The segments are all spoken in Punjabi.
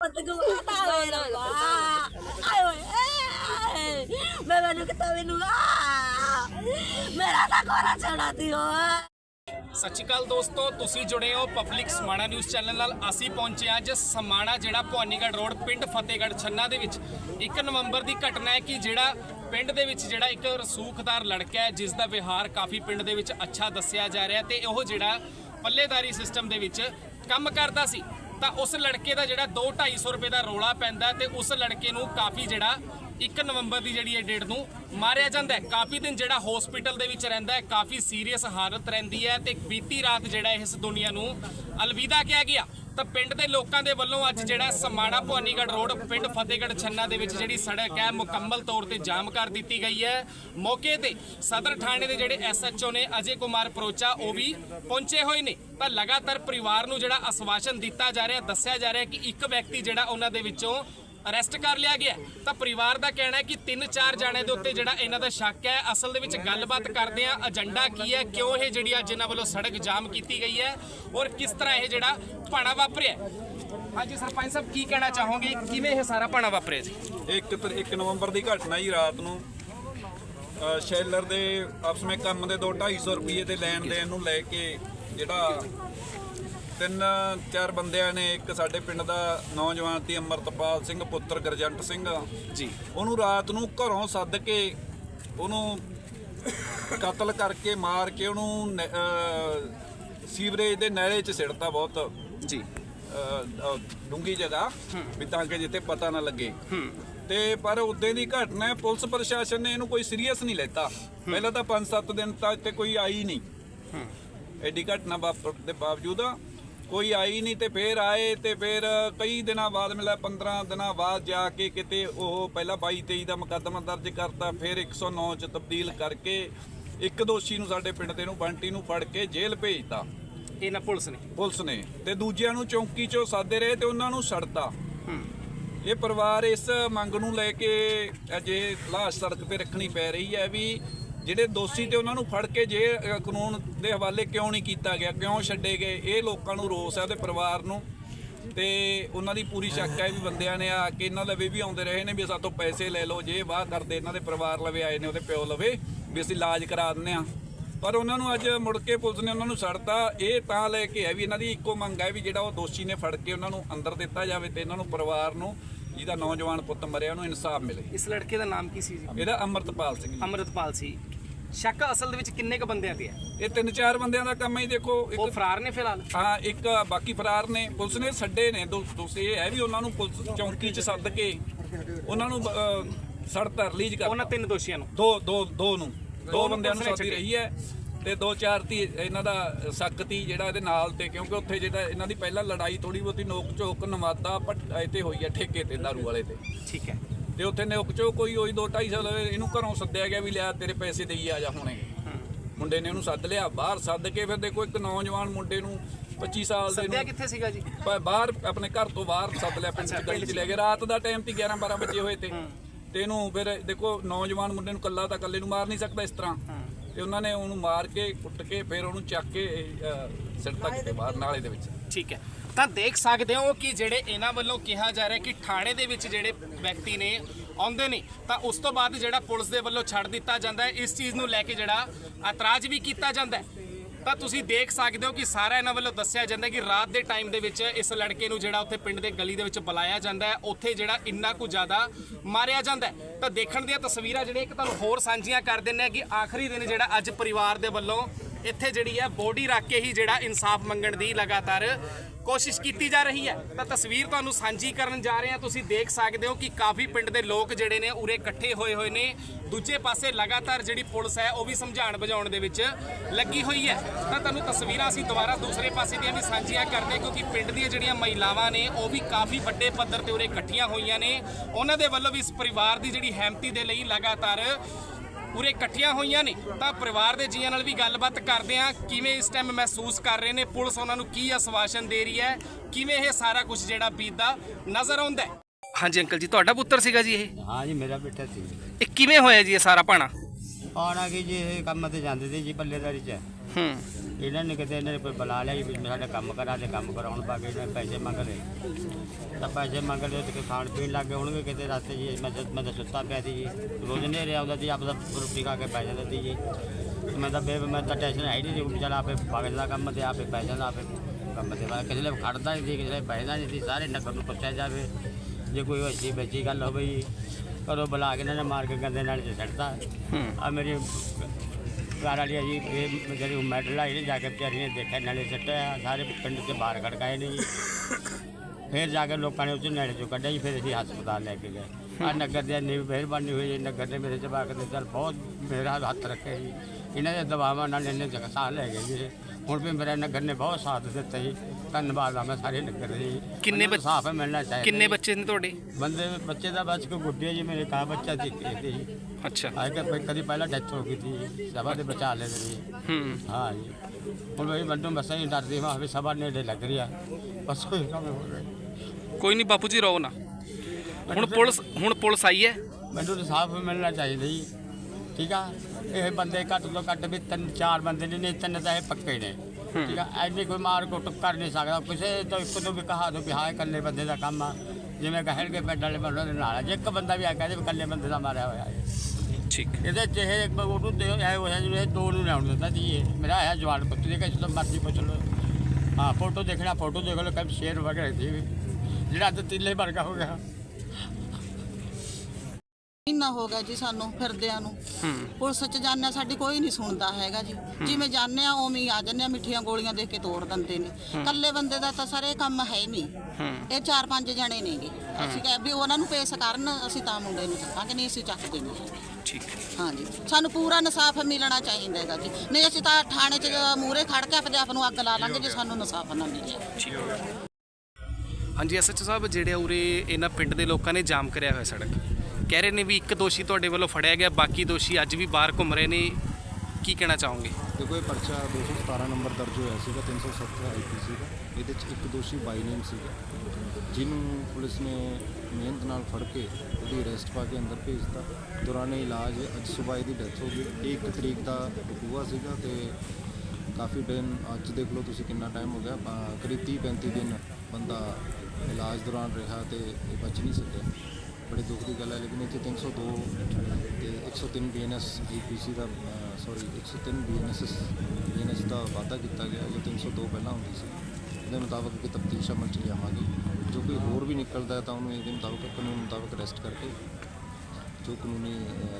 ਪੁੱਤ ਗੁਆਤਾ ਹੋਏ ਰੱਬਾ ਆਏ ਹੋਏ ਏ। ਮੈਂ ਮੈਨੂੰ ਕਿਤਾ ਮੈਨੂੰ ਆ ਮੇਰਾ ਤਾਂ ਕੋਰਾ ਛੜਾ ਦਿਓ ਸਤਿ ਸ਼੍ਰੀ ਅਕਾਲ ਦੋਸਤੋ, ਤੁਸੀਂ ਜੁੜੇ ਹੋ ਪਬਲਿਕ ਸਮਾਣਾ ਨਿਊਜ਼ ਚੈਨਲ ਨਾਲ ਅਸੀਂ ਪਹੁੰਚੇ ਹਾਂ ਅੱਜ ਸਮਾਣਾ, ਜਿਹੜਾ ਭਵਾਨੀਗੜ੍ਹ ਰੋਡ, ਪਿੰਡ ਫਤਿਹਗੜ੍ਹ ਛੰਨਾ ਦੇ ਵਿੱਚ 1 ਨਵੰਬਰ ਦੀ ਘਟਨਾ ਹੈ ਕਿ ਜਿਹੜਾ ਪਿੰਡ ਦੇ ਵਿੱਚ ਜਿਹੜਾ ਇੱਕ ਰਸੂਖਦਾਰ ਲੜਕਾ ਹੈ ਜਿਸ ਦਾ ਵਿਹਾਰ ਕਾਫੀ ਪਿੰਡ ਦੇ ਵਿੱਚ ਅੱਛਾ ਦੱਸਿਆ ਜਾ ਰਿਹਾ ਤੇ ਉਹ ਜਿਹੜਾ ਪੱਲੇਦਾਰੀ ਸਿਸਟਮ ਦੇ ਵਿੱਚ ਕੰਮ ਕਰਦਾ ਸੀ ਤਾਂ ਉਸ ਲੜਕੇ ਦਾ ਜਿਹੜਾ 2-250 ਰੁਪਏ ਦਾ ਰੋਲਾ ਪੈਂਦਾ ਤੇ ਉਸ ਲੜਕੇ ਨੂੰ ਕਾਫੀ ਜਿਹੜਾ 1 ਨਵੰਬਰ ਦੀ ਜਿਹੜੀ ਇਹ ਡੇਟ ਨੂੰ ਮਾਰਿਆ ਜਾਂਦਾ ਹੈ। ਕਾਫੀ ਦਿਨ ਜਿਹੜਾ ਹਸਪੀਟਲ ਦੇ ਵਿੱਚ ਰਹਿੰਦਾ ਹੈ, ਕਾਫੀ ਸੀਰੀਅਸ ਹਾਲਤ ਰਹਿੰਦੀ ਹੈ ਤੇ ਬੀਤੀ ਰਾਤ ਜਿਹੜਾ ਇਸ ਦੁਨੀਆ ਨੂੰ ਅਲਵਿਦਾ ਕਿਹਾ ਗਿਆ। ਤਾਂ ਪਿੰਡ ਦੇ ਲੋਕਾਂ ਦੇ ਵੱਲੋਂ ਅੱਜ ਜਿਹੜਾ ਸਮਾਣਾ ਭਵਾਨੀਗੜ੍ਹ ਰੋਡ, ਪਿੰਡ ਫਤਿਹਗੜ੍ਹ ਛੰਨਾ ਦੇ ਵਿੱਚ ਜਿਹੜੀ ਸੜਕ ਹੈ, ਮੁਕੰਮਲ ਤੌਰ ਤੇ ਜਾਮ ਕਰ ਦਿੱਤੀ ਗਈ ਹੈ। ਮੌਕੇ ਤੇ ਸਦਰ ਥਾਣੇ ਦੇ ਜਿਹੜੇ ਐਸਐਚਓ ਨੇ ਅਜੇ ਕੁਮਾਰ ਪਰੋਚਾ, ਉਹ ਵੀ ਪਹੁੰਚੇ ਹੋਏ ਨੇ। ਤਾਂ ਲਗਾਤਾਰ ਪਰਿਵਾਰ ਨੂੰ ਜਿਹੜਾ ਆਸ਼ਵਾਸਨ ਦਿੱਤਾ ਜਾ ਰਿਹਾ, ਦੱਸਿਆ ਜਾ ਰਿਹਾ ਕਿ ਇੱਕ ਵਿਅਕਤੀ ਜਿਹੜਾ ਉਹਨਾਂ ਦੇ ਵਿੱਚੋਂ ਅਰੈਸਟ ਕਰ ਲਿਆ ਗਿਆ ਤਾਂ ਪਰਿਵਾਰ ਦਾ ਕਹਿਣਾ ਹੈ ਕਿ ਤਿੰਨ ਚਾਰ ਜਾਣੇ ਦੇ ਉੱਤੇ ਜਿਹੜਾ ਇਹਨਾਂ ਦਾ ਸ਼ੱਕ ਹੈ ਅਸਲ ਦੇ ਵਿੱਚ ਗੱਲਬਾਤ ਕਰਦੇ ਆ ਏਜੰਡਾ ਕੀ ਹੈ ਕਿਉਂ ਇਹ ਜਿਹੜੀ ਅੱਜ ਇਹਨਾਂ ਵੱਲੋਂ ਸੜਕ ਜਾਮ ਕੀਤੀ ਗਈ ਹੈ ਔਰ ਕਿਸ ਤਰ੍ਹਾਂ ਇਹ ਜਿਹੜਾ ਭਾਣਾ ਵਾਪਰਿਆ ਹਾਂਜੀ ਸਰਪੰਚ ਸਾਹਿਬ ਕੀ ਕਹਿਣਾ ਚਾਹੋਗੇ? ਕਿਵੇਂ ਇਹ ਸਾਰਾ ਭਾਣਾ ਵਾਪਰਿਆ ਜੀ? ਇੱਕ ਤਰ 1 ਨਵੰਬਰ ਦੀ ਘਟਨਾ ਹੀ ਰਾਤ ਨੂੰ ਅ, ਸ਼ੈਲਰ ਦੇ ਆਪਸ ਵਿੱਚ ਕੰਮ ਦੇ 2 250 ਰੁਪਏ ਦੇ ਲੈਣ ਦੇਣ ਨੂੰ ਲੈ ਕੇ ਜਿਹੜਾ ਤਿੰਨ ਚਾਰ ਬੰਦਿਆਂ ਨੇ ਇੱਕ ਸਾਡੇ ਪਿੰਡ ਦਾ ਨੌਜਵਾਨ ਸੀ ਅਮਰਤਪਾਲ ਸਿੰਘ ਪੁੱਤਰ ਗਰਜੰਟ ਸਿੰਘ। ਜੀ। ਉਹਨੂੰ ਰਾਤ ਨੂੰ ਘਰੋਂ ਸੱਦ ਕੇ ਉਹਨੂੰ ਕਤਲ ਕਰਕੇ ਮਾਰ ਕੇ ਉਹਨੂੰ ਸੀਵਰੇਜ ਦੇ ਨਹਿਰੇ 'ਚ ਸਿੱਟਤਾ ਬਹੁਤ। ਜੀ। ਡੂੰਗੀ ਜਗ੍ਹਾ ਵੀ ਤਾਂ ਕਿ ਜਿੱਥੇ ਪਤਾ ਨਾ ਲੱਗੇ। ਤੇ ਪਰ ਉਦੋਂ ਦੀ ਘਟਨਾ ਪੁਲਿਸ ਪ੍ਰਸ਼ਾਸਨ ਨੇ ਇਹਨੂੰ ਕੋਈ ਸੀਰੀਅਸ ਨਹੀਂ ਲੈਤਾ। ਪਹਿਲਾਂ ਤਾਂ 5-7 ਦਿਨ ਤੱਕ ਤੇ ਕੋਈ ਆਈ ਨਹੀਂ। ਐਡੀ ਘਟਨਾ ਵਾਪਰਨ ਦੇ ਬਾਵਜੂਦ ਕੋਈ ਆਈ ਨਹੀਂ ਤੇ ਫੇਰ ਆਏ ਤੇ ਫੇਰ ਕਈ ਦਿਨਾਂ ਬਾਅਦ ਮਿਲਿਆ 15 ਦਿਨਾਂ ਬਾਅਦ ਜਾ ਕੇ ਕਿਤੇ ਉਹ ਪਹਿਲਾਂ 22 23 ਦਾ ਮੁਕੱਦਮਾ ਦਰਜ ਕਰਤਾ ਫਿਰ 109 ਚ ਤਬਦੀਲ ਕਰਕੇ ਇੱਕ ਦੋਸ਼ੀ ਨੂੰ ਸਾਡੇ ਪਿੰਡ ਦੇ ਨੂੰ ਬੰਟੀ ਨੂੰ ਫੜ ਕੇ ਜੇਲ੍ਹ ਭੇਜਤਾ। ਇਹਨਾਂ ਪੁਲਿਸ ਨੇ? ਪੁਲਿਸ ਨੇ। ਤੇ ਦੂਜਿਆਂ ਨੂੰ ਚੌਂਕੀ 'ਚੋਂ ਸਾਦੇ ਰਹੇ ਤੇ ਉਹਨਾਂ ਨੂੰ ਛੱਡਤਾ ਇਹ ਪਰਿਵਾਰ ਇਸ ਮੰਗ ਨੂੰ ਲੈ ਕੇ ਅਜੇ ਲਾਸ਼ ਸੜਕ ਤੇ ਰੱਖਣੀ ਪੈ ਰਹੀ ਹੈ ਵੀ ਜਿਹੜੇ ਦੋਸ਼ੀ ਤੇ ਉਹਨਾਂ ਨੂੰ ਫੜ ਕੇ ਜੇ ਕਾਨੂੰਨ ਦੇ ਹਵਾਲੇ ਕਿਉਂ ਨਹੀਂ ਕੀਤਾ ਗਿਆ? ਕਿਉਂ ਛੱਡੇ ਗਏ? ਇਹ ਲੋਕਾਂ ਨੂੰ ਰੋਸ ਹੈ ਉਹਦੇ ਪਰਿਵਾਰ ਨੂੰ। ਤੇ ਉਹਨਾਂ ਦੀ ਪੂਰੀ ਸ਼ੱਕ ਹੈ ਵੀ ਬੰਦਿਆਂ ਨੇ ਆ ਕੇ ਇਹਨਾਂ ਲਵੇ ਵੀ ਆਉਂਦੇ ਰਹੇ ਨੇ ਵੀ ਸਾਤੋਂ ਪੈਸੇ ਲੈ ਲਓ ਜੇ ਵਾਹ ਕਰਦੇ ਇਹਨਾਂ ਦੇ ਪਰਿਵਾਰ ਲਵੇ ਆਏ ਨੇ ਉਹਦੇ ਪਿਓ ਲਵੇ ਵੀ ਅਸੀਂ ਇਲਾਜ ਕਰਾ ਦਿੰਦੇ ਆ ਪਰ ਉਹਨਾਂ ਨੂੰ ਅੱਜ ਮੁੜ ਕੇ ਪੁਲਿਸ ਨੇ ਉਹਨਾਂ ਨੂੰ ਛੱਡਤਾ ਇਹ ਤਾਂ ਲੈ ਕੇ ਹੈ ਵੀ ਇਹਨਾਂ ਦੀ ਇੱਕੋ ਮੰਗ ਹੈ ਵੀ ਜਿਹੜਾ ਉਹ ਦੋਸ਼ੀ ਨੇ ਫੜ ਕੇ ਉਹਨਾਂ ਨੂੰ ਅੰਦਰ ਦਿੱਤਾ ਜਾਵੇ ਤੇ ਇਹਨਾਂ ਨੂੰ ਪਰਿਵਾਰ ਨੂੰ ਜਿਹਦਾ ਨੌਜਵਾਨ ਪੁੱਤ ਮਰਿਆ ਉਹਨੂੰ ਇਨਸਾਫ ਮਿਲੇ। ਇਸ ਲੜਕੇ ਦਾ ਨਾਮ ਕੀ ਸੀ ਜੀ? ਇਹਦਾ ਅਮਰਤਪਾਲ ਸਿੰਘ। ਅਮਰਤਪਾਲ ਸੀ। ਸ਼ੱਕ ਅਸਲ ਦੇ ਵਿੱਚ ਕਿੰਨੇ ਕ ਬੰਦਿਆਂ ਤੇ ਹੈ? ਇਹ ਤਿੰਨ ਚਾਰ ਬੰਦਿਆਂ ਦਾ ਕੰਮ ਹੈ ਜੀ ਦੇਖੋ ਉਹ ਇੱਕ ਫਰਾਰ ਨੇ ਫਿਲਹਾਲ? ਹਾਂ ਇੱਕ ਬਾਕੀ ਫਰਾਰ ਨੇ ਪੁਲਿਸ ਨੇ ਛੱਡੇ ਨੇ ਦੋ ਦੋਸਤ ਇਹ ਹੈ ਵੀ ਉਹਨਾਂ ਨੂੰ ਪੁਲਿਸ ਚੌਂਕੀ 'ਚ ਸੱਦ ਕੇ ਉਹਨਾਂ ਨੂੰ ਅਹ, ਸੜਕ ਰਿਲੀਜ਼ ਕਰ ਉਹਨਾਂ ਤਿੰਨ ਦੋਸ਼ੀਆਂ ਨੂੰ? ਦੋ ਦੋ ਦੋ ਨੂੰ। ਦੋ ਨੂੰ ਬੰਦਿਆਂ ਨੂੰ ਪੁਲਿਸ ਨੇ ਸੌਦੀ ਰਹੀ ਹੈ ਤੇ ਦੋ ਚਾਰ ਤੀ ਇਹਨਾਂ ਦਾ ਸਕਤੀ ਜਿਹੜਾ ਇਹਦੇ ਨਾਲ ਤੇ ਕਿਉਂਕਿ ਉੱਥੇ ਜਿਹੜਾ ਇਹਨਾਂ ਦੀ ਪਹਿਲਾਂ ਲੜਾਈ ਥੋੜੀ ਬਹੁਤੀ ਨੋਕ ਝੋਕ ਨਵਾਦਾ ਪੱਟ ਤੇ ਹੋਈ ਹੈ ਠੇਕੇ ਤੇ ਦਾਰੂ ਵਾਲੇ ਤੇ। ਠੀਕ ਹੈ। ਤੇ ਉੱਥੇ ਨੋਕ ਝੋਕ ਕੋਈ ਹੋਈ ਦੋ ਢਾਈ ਸਾਲ ਹੋਏ, ਇਹਨੂੰ ਘਰੋਂ ਸੱਦਿਆ ਗਿਆ ਵੀ ਲਿਆ ਤੇਰੇ ਪੈਸੇ ਦੇਈ ਆ ਜਾ ਹੁਣੇ। ਮੁੰਡੇ ਨੇ ਉਹਨੂੰ ਸੱਦ ਲਿਆ ਬਾਹਰ ਸੱਦ ਕੇ ਫਿਰ ਦੇਖੋ ਇੱਕ ਨੌਜਵਾਨ ਮੁੰਡੇ ਨੂੰ 25 ਸਾਲ ਦੇ ਸੱਦਿਆ ਕਿੱਥੇ ਸੀਗਾ ਜੀ? ਬਾਹਰ ਆਪਣੇ ਘਰ ਤੋਂ ਬਾਹਰ ਸੱਦ ਲਿਆ ਪਿੰਡ ਚ ਗਲੀ ਚ ਚ। ਲੈ ਕੇ ਰਾਤ ਦਾ ਟਾਈਮ ਤੇ 11 12 ਵਜੇ ਹੋਏ ਤੇ। ਤੇ ਇਹਨੂੰ ਫਿਰ ਦੇਖੋ ਨੌਜਵਾਨ ਮੁੰਡੇ ਨੂੰ ਕੱਲਾ ਤਾਂ ਕੱਲੇ ਨੂੰ ਮਾਰ ਨਹੀਂ ਸਕਦਾ ਇਸ ਤਰ੍ਹਾਂ। ਤੇ ਉਹਨਾਂ ਨੇ ਉਹਨੂੰ ਮਾਰ ਕੇ ਕੁੱਟ ਕੇ ਫਿਰ ਉਹਨੂੰ ਚੱਕ ਕੇ ਸਿਰ ਤੱਕ ਤੇ ਬਾਹਰ ਨਾਲੇ ਦੇ ਵਿੱਚ। ਠੀਕ ਹੈ। ਤਾਂ ਦੇਖ ਸਕਦੇ ਹੋ ਕਿ ਜਿਹੜੇ ਇਹਨਾਂ ਵੱਲੋਂ ਕਿਹਾ ਜਾ ਰਿਹਾ ਕਿ ਥਾਣੇ ਦੇ ਵਿੱਚ ਜਿਹੜੇ ਵਿਅਕਤੀ ਨੇ ਆਉਂਦੇ ਨੇ, ਤਾਂ ਉਸ ਤੋਂ ਬਾਅਦ ਜਿਹੜਾ ਪੁਲਿਸ ਦੇ ਵੱਲੋਂ ਛੱਡ ਦਿੱਤਾ ਜਾਂਦਾ ਹੈ, ਇਸ ਚੀਜ਼ ਨੂੰ ਲੈ ਕੇ ਜਿਹੜਾ ਇਤਰਾਜ਼ ਵੀ ਕੀਤਾ ਜਾਂਦਾ ਹੈ। ਤਾਂ ਤੁਸੀਂ ਦੇਖ ਸਕਦੇ ਹੋ ਕਿ ਸਾਰਾ ਇਹਨਾਂ ਵੱਲੋਂ ਦੱਸਿਆ ਜਾਂਦਾ ਕਿ ਰਾਤ ਦੇ ਟਾਈਮ ਦੇ ਵਿੱਚ ਇਸ ਲੜਕੇ ਨੂੰ ਜਿਹੜਾ ਉੱਥੇ ਪਿੰਡ ਦੇ ਗਲੀ ਦੇ ਵਿੱਚ ਬੁਲਾਇਆ ਜਾਂਦਾ ਹੈ, ਉੱਥੇ ਜਿਹੜਾ ਇੰਨਾ ਕੁ ਜ਼ਿਆਦਾ ਮਾਰਿਆ ਜਾਂਦਾ ਤਾਂ ਦੇਖਣ ਦੀਆਂ ਤਸਵੀਰਾਂ ਜਿਹੜੀਆਂ ਇੱਕ ਤੁਹਾਨੂੰ ਹੋਰ ਸਾਂਝੀਆਂ ਕਰ ਦਿੰਨੇ ਆ ਕਿ ਆਖਰੀ ਦਿਨ ਜਿਹੜਾ ਅੱਜ ਪਰਿਵਾਰ ਦੇ ਵੱਲੋਂ ਇੱਥੇ ਜਿਹੜੀ ਹੈ ਬੋਡੀ ਰੱਖ ਕੇ ਹੀ ਜਿਹੜਾ ਇਨਸਾਫ ਮੰਗਣ ਦੀ ਲਗਾਤਾਰ ਕੋਸ਼ਿਸ਼ ਕੀਤੀ ਜਾ ਰਹੀ ਹੈ। ਤਾਂ ਤਸਵੀਰ ਤੁਹਾਨੂੰ ਸਾਂਝੀ ਕਰਨ ਜਾ ਰਹੇ ਹਾਂ। ਤੁਸੀਂ ਦੇਖ ਸਕਦੇ ਹੋ ਕਿ ਕਾਫੀ ਪਿੰਡ ਦੇ ਲੋਕ ਜਿਹੜੇ ਨੇ, ਉਰੇ ਇਕੱਠੇ ਹੋਏ ਹੋਏ ਨੇ। ਦੂਜੇ ਪਾਸੇ ਲਗਾਤਾਰ ਜਿਹੜੀ ਪੁਲਿਸ ਹੈ, ਉਹ ਵੀ ਸਮਝਾਉਣ ਬੁਝਾਉਣ ਦੇ ਵਿੱਚ ਲੱਗੀ ਹੋਈ ਹੈ। ਤਾਂ ਤੁਹਾਨੂੰ ਤਸਵੀਰਾਂ ਅਸੀਂ ਦੁਬਾਰਾ ਦੂਸਰੇ ਪਾਸੇ ਦੀਆਂ ਵੀ ਸਾਂਝੀਆਂ ਕਰਦੇ ਕਿਉਂਕਿ ਪਿੰਡ ਦੀਆਂ ਜਿਹੜੀਆਂ ਮਹਿਲਾਵਾਂ ਨੇ, ਉਹ ਵੀ ਕਾਫੀ ਵੱਡੇ ਪੱਧਰ ਤੇ ਉਰੇ ਇਕੱਠੀਆਂ ਹੋਈਆਂ ਨੇ। ਉਹਨਾਂ ਦੇ ਵੱਲੋਂ ਵੀ ਇਸ ਪਰਿਵਾਰ ਦੀ ਜਿਹੜੀ ਹੈਮਤੀ ਦੇ ਲਈ ਲਗਾਤਾਰ ਪੂਰੇ ਇਕੱਠੀਆਂ ਹੋਈਆਂ ਨੇ। ਤਾਂ ਪਰਿਵਾਰ ਦੇ ਜੀਆਂ ਨਾਲ ਵੀ ਗੱਲਬਾਤ ਕਰਦੇ ਆ ਕਿਵੇਂ ਇਸ ਟਾਈਮ ਮਹਿਸੂਸ ਕਰ ਰਹੇ ਨੇ? ਪੁਲਿਸ ਉਹਨਾਂ ਨੂੰ ਕੀ ਆਸਵਾਸ਼ਨ ਦੇ ਰਹੀ ਹੈ? ਕਿਵੇਂ ਇਹ ਸਾਰਾ ਕੁਝ ਜਿਹੜਾ ਬੀਤਦਾ ਨਜ਼ਰ ਆਉਂਦਾ ਹਾਂਜੀ ਅੰਕਲ ਜੀ ਤੁਹਾਡਾ ਪੁੱਤਰ ਸੀਗਾ ਜੀ ਇਹ? ਹਾਂ ਜੀ ਮੇਰਾ ਬੇਟਾ ਸੀ। ਇਹ ਕਿਵੇਂ ਹੋਇਆ ਜੀ ਇਹ ਸਾਰਾ ਪਾਣਾ ਆਉਣਾ ਕੀ ਜੀ ਇਹ ਕੰਮ ਤੇ ਜਾਂਦੇ ਸੀ ਜੀ ਪੱਲੇਦਾਰੀ 'ਚ। ਹੂੰ। ਇਹਨਾਂ ਨੇ ਕਿਤੇ ਇਹਨਾਂ ਨੇ ਕੋਈ ਬੁਲਾ ਲਿਆ ਜੀ ਵੀ ਸਾਡਾ ਕੰਮ ਕਰਾ ਦੇ ਕੰਮ ਕਰਾਉਣ ਪਾ ਕੇ ਇਹਨਾਂ ਨੇ ਪੈਸੇ ਮੰਗ ਲਏ। ਤਾਂ ਪੈਸੇ ਮੰਗ ਲਏ ਤੇ ਖਾਣ ਪੀਣ ਲੱਗ ਗਏ ਹੋਣਗੇ ਕਿਤੇ ਰਸਤੇ ਜੀ। ਮੈਂ ਤਾਂ ਮੈਂ ਤਾਂ ਸੁੱਤਾ ਪਿਆ ਸੀ ਜੀ। ਰੋਜ਼ ਨੇਰੇ ਆਉਂਦਾ ਸੀ ਆਪਦਾ ਰੋਟੀ ਖਾ ਕੇ ਪੈ ਜਾਂਦਾ ਸੀ ਜੀ। ਤੇ ਮੈਂ ਤਾਂ ਬੇ ਮੈਂ ਤਾਂ ਟੈਨਸ਼ਨ ਹੈ ਹੀ ਨਹੀਂ ਸੀ ਵੀ ਚੱਲ ਆਪੇ ਵਗ ਦਾ ਕੰਮ ਤੇ ਆਪੇ ਪੈ ਜਾਂਦਾ ਆਪੇ ਕੰਮ ਤੇ ਬਾਅਦ ਕਿਸੇ ਲਈ ਖੜਦਾ ਨਹੀਂ ਸੀ ਕਿਸੇ ਲਈ ਬੈਠਦਾ ਨਹੀਂ ਸੀ। ਸਾਰੇ ਨਗਰ ਨੂੰ ਪੁੱਛਿਆ ਜਾਵੇ। ਜੇ ਕੋਈ ਅੱਛੀ ਬੱਚੀ ਗੱਲ ਹੋਵੇ ਜੀ। ਕਦੋਂ ਬੁਲਾ ਕੇ ਇਹਨਾਂ ਨੇ ਮਾਰ ਕੇ ਗੰਦੇ ਨਾਲ ਚ ਛੱਡਦਾ ਆ ਮੇਰੀ ਘਰ ਵਾਲੀ ਆ ਜੀ ਇਹ ਜਿਹੜੀ ਮੈਡਲ ਆਈ ਨੇ ਜਾ ਕੇ ਵਿਚਾਰੀ ਨੇ ਦੇਖਿਆ ਨਾਲੇ ਸੱਟਿਆ ਸਾਰੇ ਪਿੰਡ ਤੇ ਬਾਹਰ ਖੜਕਾਏ ਨੇ ਜੀ। ਫਿਰ ਜਾ ਕੇ ਲੋਕਾਂ ਨੇ ਉੱਥੇ ਨਾਲੇ ਚੋਂ ਕੱਢਿਆ ਜੀ ਫਿਰ ਅਸੀਂ ਹਸਪਤਾਲ ਲੈ ਕੇ ਗਏ। ਆ ਨਗਰ ਦੇ ਨੇ ਮਿਹਰਬਾਨੀ ਹੋਈ ਜੀ ਨਗਰ ਨੇ ਮੇਰੇ ਜਵਾਕ ਦੇ ਚੱਲ ਬਹੁਤ ਮੇਰਾ ਹੱਥ ਰੱਖਿਆ ਜੀ। ਇਹਨਾਂ ਦੇ ਦਬਾਵਾਂ ਨਾਲ ਇਹਨੇ ਜਗ੍ਹਾ ਸਾਹ ਲੈ ਗਏ ਜੀ ਹੁਣ ਵੀ ਮੇਰੇ ਨਗਰ ਨੇ ਬਹੁਤ ਸਾਥ ਦਿੱਤਾ ਜੀ। ਧੰਨਵਾਦ ਆ ਮੈਂ ਸਾਰੇ ਨਗਰ ਦੇ ਜੀ। ਕਿੰਨੇ ਬੱਚ- ਸਾਫ਼ ਮਿਲਣਾ ਚਾਹੀਦਾ ਕਿੰਨੇ। ਬੱਚੇ ਨੇ ਤੁਹਾਡੇ? ਬੰਦੇ ਬੱਚੇ ਦਾ ਬਸ ਕੋਈ ਗੁੱਡੀ ਹੈ ਜੀ ਮੇਰੇ ਕਾ ਬੱਚਾ ਸੀ ਤੇ ਜੀ। ਅੱਛਾ। ਆਏ ਕਿ ਕਦੀ ਪਹਿਲਾਂ ਡੈਥ ਹੋ ਗਈ ਸੀ ਸਭਾ ਦੇ ਬਚਾ ਲੈ ਜੀ। ਹੂੰ। ਹਾਂ ਜੀ। ਹੁਣ ਵही ਬੰਦੂ ਬਸ ਹੀ ਡਰਦੀ ਹਾਂ ਵੀ ਸਭਾ ਨੇੜੇ ਲੱਗ ਰਹੀ ਬਸ ਕੋਈ ਕੰਮ ਹੋ ਰਿਹਾ ਕੋਈ ਨਹੀਂ ਬਾਪੂ ਜੀ ਰੋ ਨਾ। ਹੁਣ ਪੁਲਿਸ ਹੁਣ ਪੁਲਿਸ ਆਈ ਹੈ? ਮੈਨੂੰ ਤਾਂ ਸਾਫ਼ ਮਿਲਣਾ ਚਾਹੀਦਾ ਜੀ। ਠੀਕ ਆ? ਇਹ ਬੰਦੇ ਘੱਟ ਤੋਂ ਘੱਟ ਵੀ ਤਿੰਨ ਚਾਰ ਬੰਦੇ ਨੇ ਨਹੀਂ ਤਿੰਨ ਤਾਂ ਇਹ ਪੱਕੇ ਨੇ। ਠੀਕ ਆ? ਐਨੀ ਕੋਈ ਮਾਰ ਕੁੱਟ ਕਰ ਨਹੀਂ ਸਕਦਾ। ਕਿਸੇ ਤੋਂ ਇੱਕ ਤੋਂ ਵੀ ਕਹਾ ਦੋ ਵੀ ਹਾਂ ਇਕੱਲੇ ਬੰਦੇ ਦਾ ਕੰਮ ਆ। ਜਿਵੇਂ ਕਹਿਣਗੇ ਪਿੰਡ ਵਾਲੇ ਬੰਦੇ ਦੇ ਨਾਲ। ਜੇ ਇੱਕ ਬੰਦਾ ਵੀ ਆ ਕਹਦੇ ਵੀ ਇਕੱਲੇ ਬੰਦੇ ਦਾ ਮਾਰਿਆ ਹੋਇਆ ਹੈ ਠੀਕ। ਇਹਦੇ ਇਹ ਇੱਕ ਉਹਨੂੰ ਦੇ ਆਏ ਹੋਇਆ ਜਿਵੇਂ ਦੋ ਨੂੰ ਲਿਆਉਣ ਦਿੱਤਾ ਸੀ ਇਹ। ਮੇਰਾ ਆਇਆ ਜਵਾਨ ਪੁੱਤ ਦੇ ਕਿਸੇ ਤੋਂ ਮਰਜ਼ੀ ਪੁੱਛ ਲਓ। ਹਾਂ ਫੋਟੋ ਦੇਖਣਾ ਫੋਟੋ ਦੇਖ ਲਓ ਕਦ ਸ਼ੇਰ ਵਗੈਰੇ ਸੀ। ਜਿਹੜਾ ਅੱਜ ਤਿੱਲੇ ਵਰਗਾ ਹੋ ਗਿਆ। ਮਹੀਨਾ ਹੋ ਗਿਆ ਜੀ ਸਾਨੂੰ ਫਿਰਦਿਆਂ ਨੂੰ। ਪੁਲਿਸ ਚ ਜਾਂਦੇ ਸਾਡੀ ਕੋਈ ਨਹੀਂ ਸੁਣਦਾ ਹੈਗਾ ਜੀ। ਜਿਵੇਂ ਜਾਂਦੇ ਆ ਉਵੇਂ ਹੀ ਆ ਜਾਂਦੇ ਆ ਮਿੱਠੀਆਂ ਗੋਲੀਆਂ ਦੇ ਕੇ ਤੋੜ ਦਿੰਦੇ ਨੇ। ਇਕੱਲੇ ਬੰਦੇ ਦਾ ਤਾਂ ਸਰ ਕੰਮ ਹੈ ਨਹੀਂ। ਇਹ ਚਾਰ ਪੰਜ ਜਣੇ ਨੇਗੇ ਅਸੀਂ ਕਹੇ ਵੀ ਉਹਨਾਂ ਨੂੰ ਪੇਸ਼ ਕਰਨ ਅਸੀਂ ਤਾਂ ਮੁੰਡੇ ਨੂੰ ਚੱਕਾਂਗੇ ਨਹੀਂ ਅਸੀਂ ਚੱਕਦੇ ਨਹੀਂ। ਠੀਕ ਹਾਂਜੀ ਸਾਨੂੰ ਪੂਰਾ ਇਨਸਾਫ ਮਿਲਣਾ ਚਾਹੀਦਾ ਹੈਗਾ ਜੀ। ਨਹੀਂ ਅਸੀਂ ਤਾਂ ਥਾਣੇ 'ਚ ਮੂਰੇ ਖੜ ਕੇ ਆਪਣੇ ਆਪ ਨੂੰ ਅੱਗ ਲਾ ਲਾਂਗੇ ਜੇ ਸਾਨੂੰ ਇਨਸਾਫ ਨਾ ਮਿਲਿਆ ਹਾਂਜੀ ਐਸਐਚਓ ਸਾਹਿਬ ਜਿਹੜੇ ਉਰੇ ਇਹਨਾਂ ਪਿੰਡ ਦੇ ਲੋਕਾਂ ਨੇ ਜਾਮ ਕਰਿਆ ਹੋਇਆ ਸੜਕ। ਕਹਿ ਰਹੇ ਨੇ ਵੀ ਇੱਕ ਦੋਸ਼ੀ ਤੁਹਾਡੇ ਵੱਲੋਂ ਫੜਿਆ ਗਿਆ, ਬਾਕੀ ਦੋਸ਼ੀ ਅੱਜ ਵੀ ਬਾਹਰ ਘੁੰਮ ਰਹੇ ਨੇ। ਕੀ ਕਹਿਣਾ ਚਾਹੋਗੇ? ਦੇਖੋ, ਇਹ ਪਰਚਾ 217 ਨੰਬਰ ਦਰਜ ਹੋਇਆ ਸੀਗਾ 370 ਆਈਪੀਸੀ ਦਾ ਇਹਦੇ ਚ ਇੱਕ ਦੋਸ਼ੀ ਬਾਈ ਨੇਮ ਸੀਗਾ। ਜਿਹਨੂੰ ਪੁਲਿਸ ਨੇ ਮਿਹਨਤ ਨਾਲ ਫੜ ਕੇ ਉਹਦੀ ਅਰੈਸਟ ਪਾ ਕੇ ਅੰਦਰ ਭੇਜਤਾ। ਦੌਰਾਨੇ ਇਲਾਜ ਅੱਜ ਸਵੇਰ ਦੀ ਡੈਥ ਹੋ ਗਈ। ਇਹ ਇੱਕ ਤਰੀਕ ਦਾ ਬਕੂਆ ਸੀਗਾ ਤੇ ਕਾਫੀ ਦਿਨ ਅੱਜ ਦੇਖ ਲਓ ਤੁਸੀਂ ਕਿੰਨਾ ਟਾਈਮ ਹੋ ਗਿਆ। ਕਰੀਬ 30 35 ਦਿਨ ਬੰਦਾ ਇਲਾਜ ਦੌਰਾਨ ਰਿਹਾ ਤੇ ਇਹ ਬਚ ਨਹੀਂ ਸਕਿਆ। ਦੁੱਖ ਦੀ ਗੱਲ ਹੈ ਲੇਕਿਨ ਇੱਥੇ 302 ਤੇ 103 ਬੀਐਨਐਸ ਆਈਪੀਸੀ ਦਾ ਸੌਰੀ 103 ਬੀਐਨਐਸ ਬੀਐਨਐਸ ਦਾ ਵਾਅਦਾ ਕੀਤਾ ਗਿਆ ਜੋ 302 ਪਹਿਲਾਂ ਹੁੰਦੀ ਸੀ। ਇਹਦੇ ਮੁਤਾਬਕ ਕਿ ਤਫਤੀਸ਼ ਅਮਲ ਚ ਲਿਆਵਾਂਗੇ। ਜੋ ਕੋਈ ਹੋਰ ਵੀ ਨਿਕਲਦਾ ਤਾਂ ਉਹਨੂੰ ਇਹਦੇ ਮੁਤਾਬਕ ਕਾਨੂੰਨ ਮੁਤਾਬਕ ਅਰੈਸਟ ਕਰਕੇ ਜੋ ਕਾਨੂੰਨੀ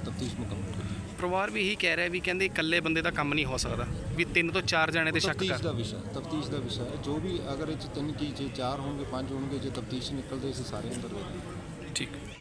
ਤਫਤੀਸ਼ ਮੁਕੰਮਲ ਕੀਤੀ ਪਰਿਵਾਰ ਵੀ ਇਹੀ ਕਹਿ ਰਿਹਾ ਵੀ ਕਹਿੰਦੇ ਇਕੱਲੇ ਬੰਦੇ ਦਾ ਕੰਮ ਨਹੀਂ ਹੋ ਸਕਦਾ ਵੀ ਤਿੰਨ ਤੋਂ ਚਾਰ ਜਣੇ ਤੇ ਸ਼ੱਕ ਤਫਤੀਸ਼ ਕਰ। ਦਾ ਵਿਸ਼ਾ ਤਫਤੀਸ਼ ਦਾ ਵਿਸ਼ਾ ਜੋ ਵੀ ਅਗਰ ਇਹ 'ਚ ਤਿੰਨ ਕੀ ਜੇ ਚਾਰ ਹੋਣਗੇ ਪੰਜ ਹੋਣਗੇ ਜੇ ਤਫਤੀਸ਼ ਨਿਕਲਦੇ ਅਸੀਂ ਸਾਰੇ ਅੰਦਰ ਰਹੇ ਠੀਕ।